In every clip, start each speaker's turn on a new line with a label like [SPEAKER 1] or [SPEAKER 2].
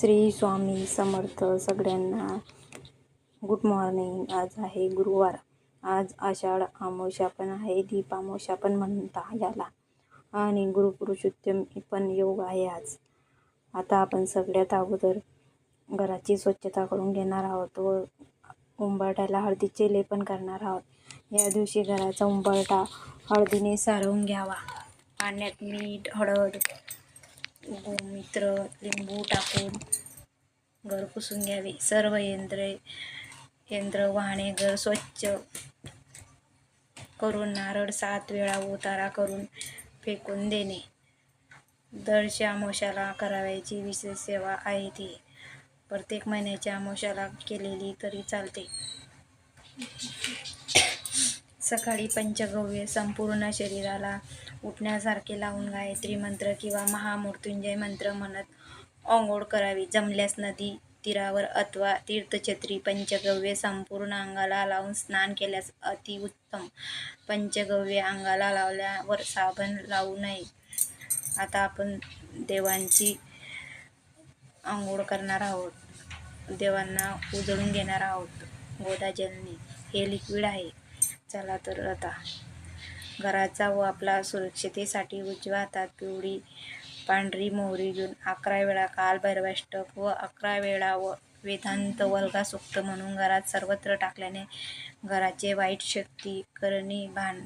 [SPEAKER 1] श्री स्वामी समर्थ सगळ्यांना good morning. आज आहे गुरुवार. आज आषाढ आमोशा पण आहे दीप पण म्हणता याला. आणि गुरुपुरुषोत्तम पण योग आहे आज. आता आपण सगळ्यात अगोदर घराची स्वच्छता करून घेणार आहोत व उंबरट्याला हळदीचे लेपन करणार आहोत. या दिवशी घराचा उंबरटा हळदीने सारवून घ्यावा. पाण्यात मीठ हळद हो, गोमित्र लिंबू टाकून घर पुसून घ्यावे. सर्व यंत्रे यंत्र वाहने घर स्वच्छ करून नारळ सात वेळा उतारा करून फेकून देणे. दरच्या अमावस्याला करावयाची विशेष सेवा आहे ती. प्रत्येक महिन्याच्या अमावस्याला केलेली तरी चालते. सकाळी पंचगव्य संपूर्ण शरीराला उठण्यासारखे लावून गायत्री मंत्र किंवा महामृत्युंजय मंत्र म्हणत आंघोळ करावी. जमल्यास नदी तीरावर अथवा तीर्थछत्री पंचगव्य संपूर्ण अंगाला लावून स्नान केल्यास अतिउत्तम पंचगव्य अंगाला लावल्यावर साबण लावू नये. आता आपण देवांची आंघोळ करणार आहोत. देवांना उजळून घेणार आहोत. गोदाजलने हे लिक्विड आहे. चला तर आता घराचा व आपला सुरक्षितेसाठी उजव्या हातात पिवळी पांढरी मोहरी घेऊन अकरा वेळा कालभैरवाष्टक व अकरा वेळा व वेदांत वल्गा सुक्त म्हणून घरात सर्वत्र टाकल्याने घराचे वाईट शक्ती करणी भान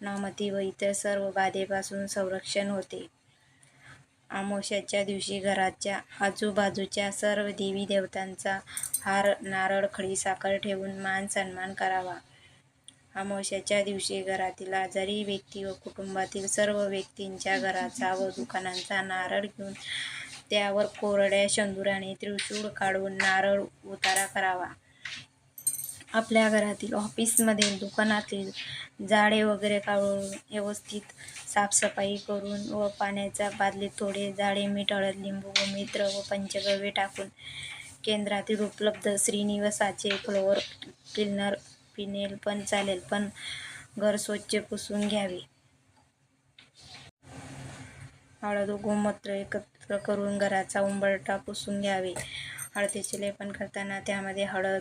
[SPEAKER 1] नामती व इतर सर्व बाधेपासून संरक्षण होते. अमावस्याच्या दिवशी घराच्या आजूबाजूच्या सर्व देवी देवतांचा हार नारळ खडी साखर ठेवून मान सन्मान करावा. अमावस्याच्या दिवशी घरातील आजारी व्यक्ती व कुटुंबातील सर्व व्यक्तींच्या घराचा व दुकानांचा नारळ घेऊन त्यावर कोरड्या शेंदुराने त्रिशूळ काढून नारळ उतारा करावा. आपल्या घरातील ऑफिसमधील दुकानातील झाडे वगैरे काढून व्यवस्थित साफसफाई करून व पाण्याच्या बादलीत थोडे झाडे मीठ हळद लिंबू व मित्र व पंचगव्य टाकून केंद्रातील उपलब्ध श्रीनिवासाचे फ्लोअर क्लिनर पिनेल पण चालेल पण घर स्वच्छ पुसून घ्यावे. हळद गोमूत्र एकत्र करून घराचा उंबरठा पुसून घ्यावे. हळदीचे लेपन करताना त्यामध्ये हळद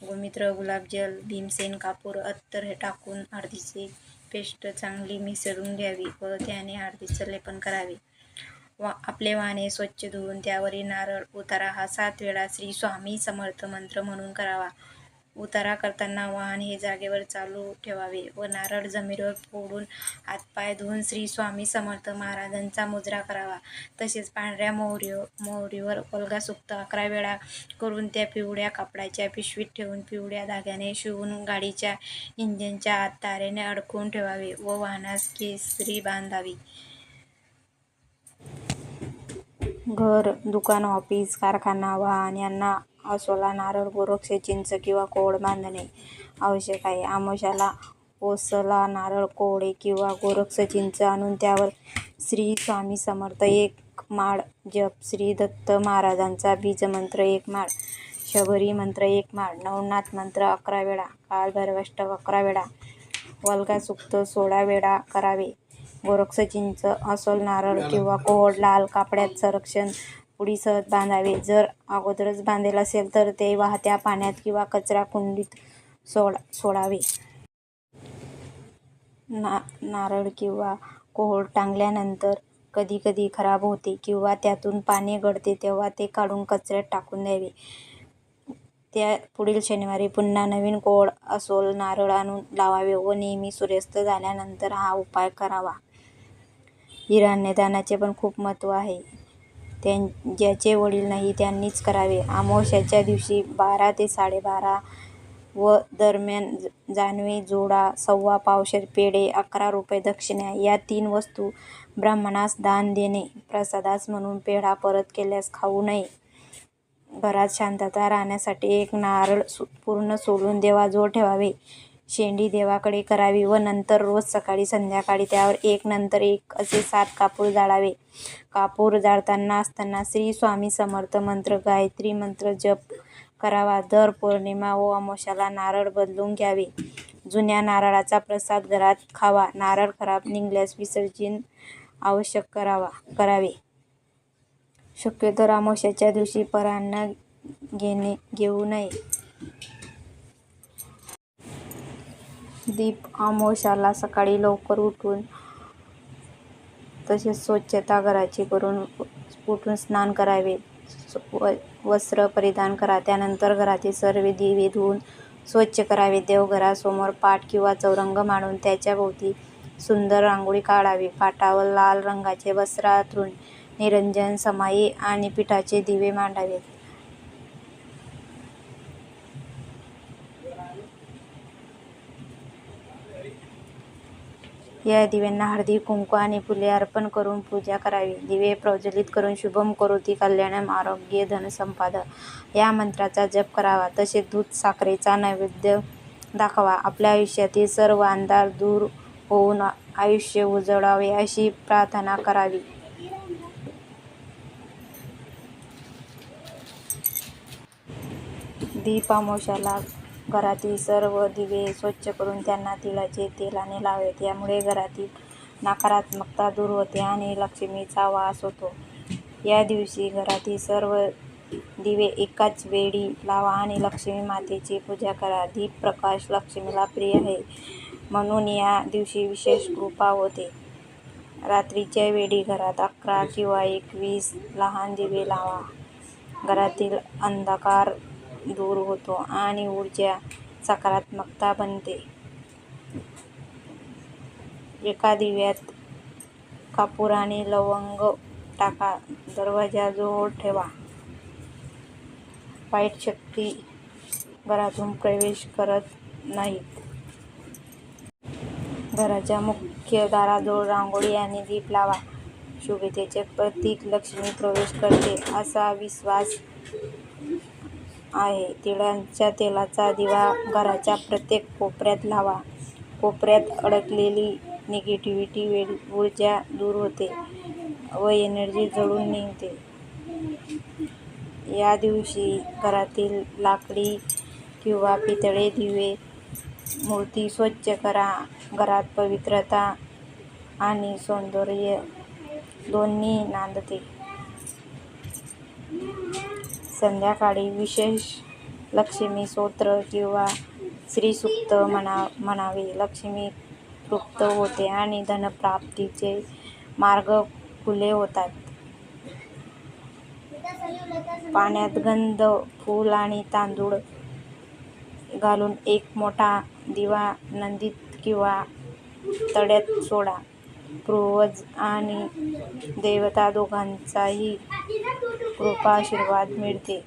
[SPEAKER 1] गोमित्र गुलाबजल भीमसेन कापूर अत्तर हे टाकून हळदीची पेस्ट चांगली मिसळून घ्यावी व त्याने हळदीचं लेपन करावे. वा आपले वाहने स्वच्छ धुवून त्यावरील नारळ उतारा हा सात वेळा श्री स्वामी समर्थ मंत्र म्हणून करावा. उतारा करताना वाहन हे जागेवर चालू ठेवावे व नारळ जमिनीवर फोडून हातपाय धुवून श्री स्वामी समर्थ महाराजांचा मुजरा करावा. तसेच पांढऱ्या मोहरी मोहरीवर वल्गा सुक्त अकरा वेळा करून त्या पिवळ्या कापडाच्या पिशवीत ठेवून पिवळ्या धाग्याने शिवून गाडीच्या इंजिनच्या आत तारेने अडकवून ठेवावे व वाहनास केसरी बांधावी. घर दुकान ऑफिस कारखाना वाहन यांना असोला नारळ गोरक्ष चिंच किंवा कोळ बांधणे आवश्यक आहे. आमोशाला ओसला नारळ कोवळे किंवा गोरक्ष चिंच आणून त्यावर श्री स्वामी समर्थ एक माळ जप श्री दत्त महाराजांचा बीजमंत्र एक माळ शबरी मंत्र एक माळ नवनाथ मंत्र अकरा वेळा काल अकरा वेळा वल्गा सुक्त सोळा वेळा करावे. गोरक्ष चिंच असोल नारळ किंवा कोहड लाल कापड्यात संरक्षण पुडीसह बांधावे. जर अगोदरच बांधेल असेल तर ते वाहत्या पाण्यात किंवा कचरा कुंडीत सोडा सोडावे. ना नारळ किंवा कोहळ टांगल्यानंतर कधी कधी खराब होते किंवा त्यातून पाणी गळते तेव्हा ते काढून कचऱ्यात टाकून द्यावे. त्या पुढील शनिवारी पुन्हा नवीन कोहळ असोल नारळ आणून लावावे व नेहमी सूर्यास्त झाल्यानंतर हा उपाय करावा. हिरान्यदानाचे पण खूप महत्त्व आहे. त्यां ज्याचे वडील नाही त्यांनीच करावे. अमावस्याच्या दिवशी बारा ते साडेबारा व दरम्यान जानवे जोडा सव्वा पावशेर पेढे अकरा रुपये दक्षिणा या तीन वस्तू ब्राह्मणास दान देणे प्रसादास म्हणून पेढा परत केल्यास खाऊ नये. घरात शांतता राहण्यासाठी एक नारळ पूर्ण सोलून देवाजवळ ठेवावे. शेंडी देवाकडे करावी व नंतर रोज सकाळी संध्याकाळी त्यावर एक नंतर एक असे सात कापूर जाळावे. कापूर जाळताना असताना श्री स्वामी समर्थ मंत्र गायत्री मंत्र जप करावा. दर पौर्णिमा व अमावस्याला नारळ बदलून घ्यावे. जुन्या नारळाचा प्रसाद घरात खावा. नारळ खराब निघाल्यास विसर्जन आवश्यक करावा करावे. शक्यतो अमावस्येच्या दिवशी परांना घेणे घेऊ नये. दीप अमावास्येला सकाळी लवकर उठून तसेच स्वच्छता घराची करून उठून स्नान करावे, वस्त्र परिधान करा. त्यानंतर घरातील सर्व दिवे धुवून स्वच्छ करावे. देवघरासमोर पाट किंवा चौरंग मांडून त्याच्याभोवती सुंदर रांगोळी काढावी. पाटावर लाल रंगाचे वस्त्र अंथरून निरंजन समाई आणि पिठाचे दिवे मांडावेत. या दिव्यांना हळदी कुंकू आणि फुले अर्पण करून पूजा करावी. दिवे प्रज्वलित करून शुभम करोती कल्याणम आरोग्य धनसंपादक या मंत्राचा जप करावा. तसेच दूध साखरेचा नैवेद्य दाखवा. आपल्या आयुष्यातील सर्व अंधार दूर होऊन आयुष्य उजळावे अशी प्रार्थना करावी. दीपामोशाला घरातील सर्व दिवे स्वच्छ करून त्यांना तिळाचे तेलाने लावावेत. यामुळे घरातील नकारात्मकता दूर होते आणि लक्ष्मीचा वास होतो. या दिवशी घरातील सर्व दिवे एकाच वेळी लावा आणि लक्ष्मी मातेची पूजा करा. दीप प्रकाश लक्ष्मीला प्रिय आहे म्हणून या दिवशी विशेष कृपा होते. रात्रीच्या वेळी घरात अकरा किंवा एकवीस लहान दिवे लावा. घरातील अंधकार दूर होतो आणि ऊर्जा सकारात्मकता बनते. एका दिव्यात कापूर आणि लवंग टाका. दरवाजाजवळ ठेवा. वाईट शक्ती घरातून प्रवेश करत नाहीत. घराच्या मुख्य दाराजवळ रांगोळी आणि दीप लावा. शुभतेचे प्रतीक लक्ष्मी प्रवेश करते असा विश्वास आहे. तिळाच्या तेलाचा दिवा घराच्या प्रत्येक कोपऱ्यात लावा. कोपऱ्यात अडकलेली निगेटिव्ह ऊर्जा दूर होते व एनर्जी जळून निघते. या दिवशी घरातील लाकडी किंवा पितळी दिवे मूर्ती स्वच्छ करा. घरात पवित्रता आणि सौंदर्य दोन्ही नांदते. संध्याकाळी विशेष लक्ष्मी स्तोत्र किंवा श्रीसूक्त म्हणावे. लक्ष्मी तृप्त होते आणि धनप्राप्तीचे मार्ग खुले होतात. पाण्यात गंध, फूल आणि तांदूळ घालून एक मोठा दिवा नदीत किंवा तळ्यात सोडा. पूर्वज आणि देवता दोघांचाही कृपा आशीर्वाद मिळते.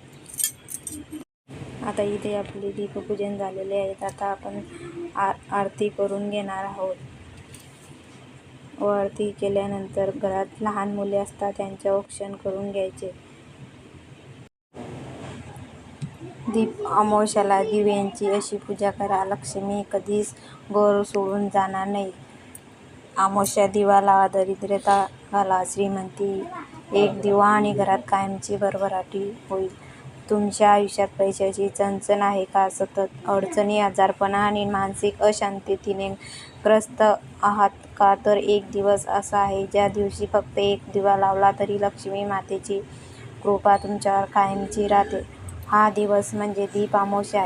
[SPEAKER 1] आता इथे आपले दीपपूजन झालेले आहेत आता आपण आरती करून घेणार आहोत व आरती केल्यानंतर घरात लहान मुले असतात त्यांचे औक्षण करून घ्यायचे. दीप अमावास्येला दिव्यांची अशी पूजा करा. लक्ष्मी कधीच गोर सोडून जाणार नाही. अमावास्या दिवा लावा. घाला. श्रीमंती एक दिवा आणि घरात कायमची भरभराटी होईल. तुमच्या आयुष्यात पैशाची चणचण आहे का? सतत अडचणी, आजारपण आणि मानसिक अशांततेने ग्रस्त आहात का? तर एक दिवस असा आहे ज्या दिवशी फक्त एक दिवा लावला तरी लक्ष्मी मातेची कृपा तुमच्यावर कायमची राहते. हा दिवस म्हणजे दीप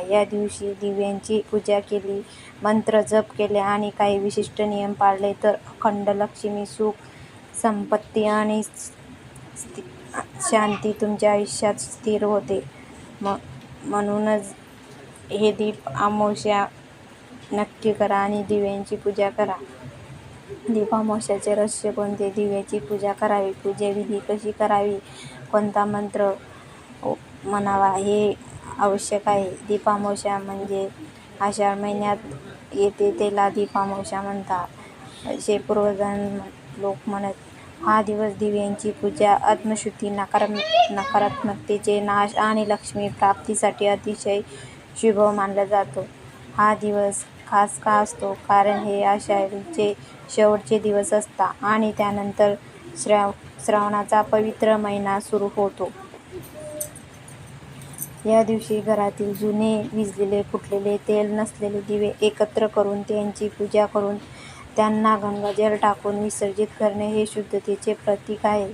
[SPEAKER 1] या दिवशी दिव्यांची पूजा केली, मंत्र जप केले आणि काही विशिष्ट नियम पाळले तर अखंड लक्ष्मी सुख, संपत्ती आणि शांती तुमच्या आयुष्यात स्थिर होते. म म्हणूनच हे दीप अमावास्या नक्की करा आणि दिव्यांची पूजा करा. दीप रहस्य कोणते? दिव्यांची पूजा करावी. पूजाविधी कशी करावी? कोणता मंत्र म्हणावा हे आवश्यक आहे. दीपामोशा म्हणजे आषाढ महिन्यात येते त्याला दीपामोशा म्हणतात असे पूर्वज लोक म्हणत. हा दिवस दिव्यांची पूजा, आत्मशुद्धी, नकारात्मकतेचे नाश आणि लक्ष्मी प्राप्तीसाठी अतिशय शुभ मानला जातो. हा दिवस खास का असतो? कारण हे आषाढीचे शेवटचे दिवस असतात आणि त्यानंतर श्रावणाचा पवित्र महिना सुरू होतो. या दिवशी घरातील जुने, विझलेले, फुटलेले, तेल नसलेले दिवे एकत्र करून त्यांची पूजा करून त्यांना गंगाजल टाकून विसर्जित करणे हे शुद्धतेचे प्रतीक आहे.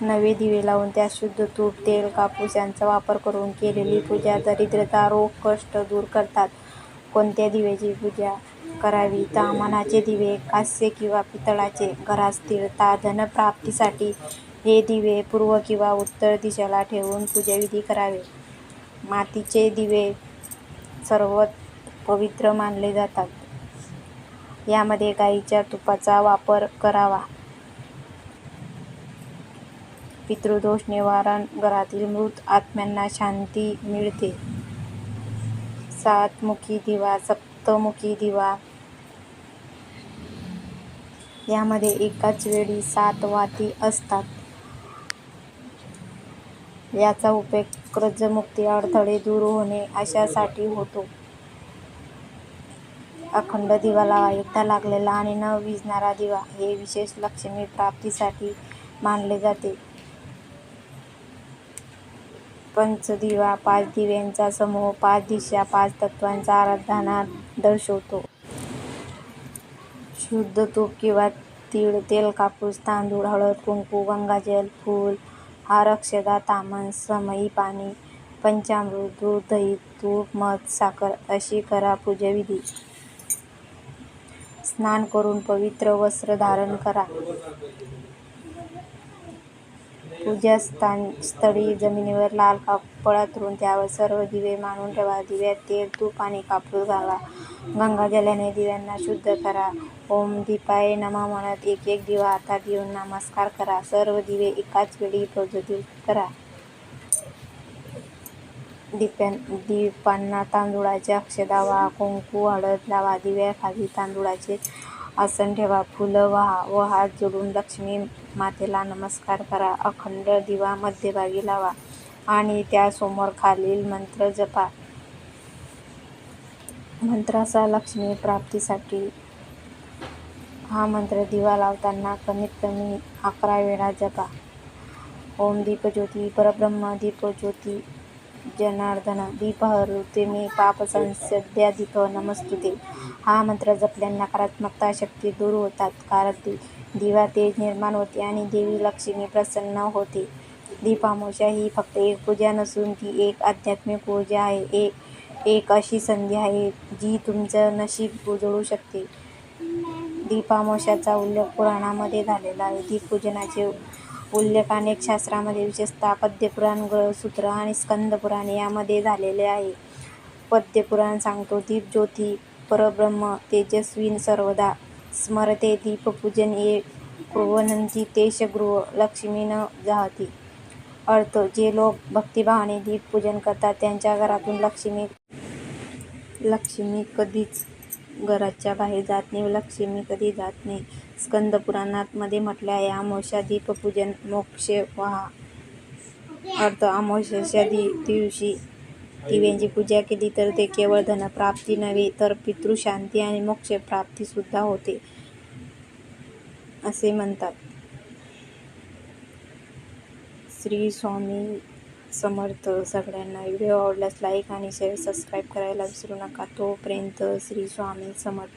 [SPEAKER 1] नवे दिवे लावून त्यात शुद्ध तूप तेल कापूस यांचा वापर करून केलेली पूजा दरिद्रता रोग कष्ट दूर करतात. कोणत्या दिव्याची पूजा करावी? तामानाचे दिवे कांस्य किंवा पितळाचे? घरात स्थिरता धनप्राप्तीसाठी हे दिवे पूर्व किंवा उत्तर दिशेला ठेवून पूजाविधी करावे. मातीचे दिवे सर्वात पवित्र मानले जातात. यामध्ये गाईच्या तुपाचा वापर करावा. पितृदोष निवारण घरातील मृत आत्म्यांना शांती मिळते. सातमुखी दिवा सप्तमुखी दिवा. यामध्ये एकाच वेळी सात वाती असतात. याचा उपयोग कर्जमुक्ती अडथळे दूर होणे अशासाठी होतो. अखंड दिवा लावा एकदा लागलेला आणि न विजणारा दिवा. हे विशेष लक्ष्मी प्राप्तीसाठी मानले जाते. पंचदिवा पाच दिव्यांचा समूह पाच दिशा पाच तत्वांचा आराधना दर्शवतो. शुद्ध तूप किंवा तीळ तेल कापूस तांदूळ हळद कुंकू गंगाजल फूल हार अक्षता ताम्हण समई पाणी पंचामृत दूध दही तूप मध साखर अशी करा पूजाविधी. स्नान करून पवित्र वस्त्र धारण करा. पूजास्थळी जमिनीवर लाल कापड अंथरून त्यावर सर्व दिवे मांडून ठेवा. दिव्यात तेल तूप आणि कापूर घाला. गंगाजलाने दिव्यांना शुद्ध करा. ओम दीपाय नमा. म्हणत एक एक दिवा हातात घेऊन नमस्कार करा. सर्व दिवे एकाच वेळी प्रज्वलित करा. दीपांना तांदुळाचे अक्ष वाहा कुंकू हळद लावा दिव्याखाली तांदुळाचे आसन ठेवा फुलं वाहा व हात जोडून लक्ष्मी मातेला नमस्कार करा अखंड दिवा मध्यभागी लावा आणि त्यासमोर खालील मंत्र जपा. मंत्राचा लक्ष्मी प्राप्तीसाठी हा मंत्र दिवा लावताना कमीत कमी अकरा वेळा जपा. ओम दीपज्योती परब्रह्म दीपज्योती जनार्दन दीपहृते मे पापसंस्या दीप नमस्तुते. हा मंत्र जपल्याने नकारात्मकता शक्ती दूर होतात. कारण दिवा तेज निर्माण होते आणि देवी लक्ष्मी प्रसन्न होते. दीपामोशा ही फक्त एक पूजा नसून ती एक आध्यात्मिक ऊर्जा आहे. एक एक अशी संधी आहे जी तुमचं नशीब उजळू शकते. दीपामोशाचा उल्लेख पुराणामध्ये झालेला आहे. दीपपूजनाचे उल्लेख अनेक शास्त्रामध्ये विशेषतः पद्यपुराण ग्रहसूत्र आणि स्कंदपुराण यामध्ये झालेले आहे. पद्यपुराण सांगतो दीपज्योती परब्रह्म तेजस्विन सर्वदा. स्मरते दीपपूजन ये कुर्वन्ति तेशगृह लक्ष्मी न जाहती. अर्थ जे लोक भक्तिभावाने दीपपूजन करतात त्यांच्या घरातून लक्ष्मी लक्ष्मी कधीच घराच्या बाहेर जात नाही व लक्ष्मी कधी जात नाही. स्कंदपुराणात मध्ये म्हटले आहे अमावस्या दीपपूजन मोक्ष व्हा. अर्थ अमावस्याच्या दिवशी दिव्यांची पूजा केली तर ते केवळ धनप्राप्ती नव्हे तर पितृशांती आणि मोक्ष प्राप्ती सुद्धा होते असे म्हणतात. श्री स्वामी समर्थ सगळ्यांना व्हिडिओ आवडल्यास लाईक आणि शेअर सबस्क्राईब करायला विसरू नका. तोपर्यंत श्री स्वामी समर्थ.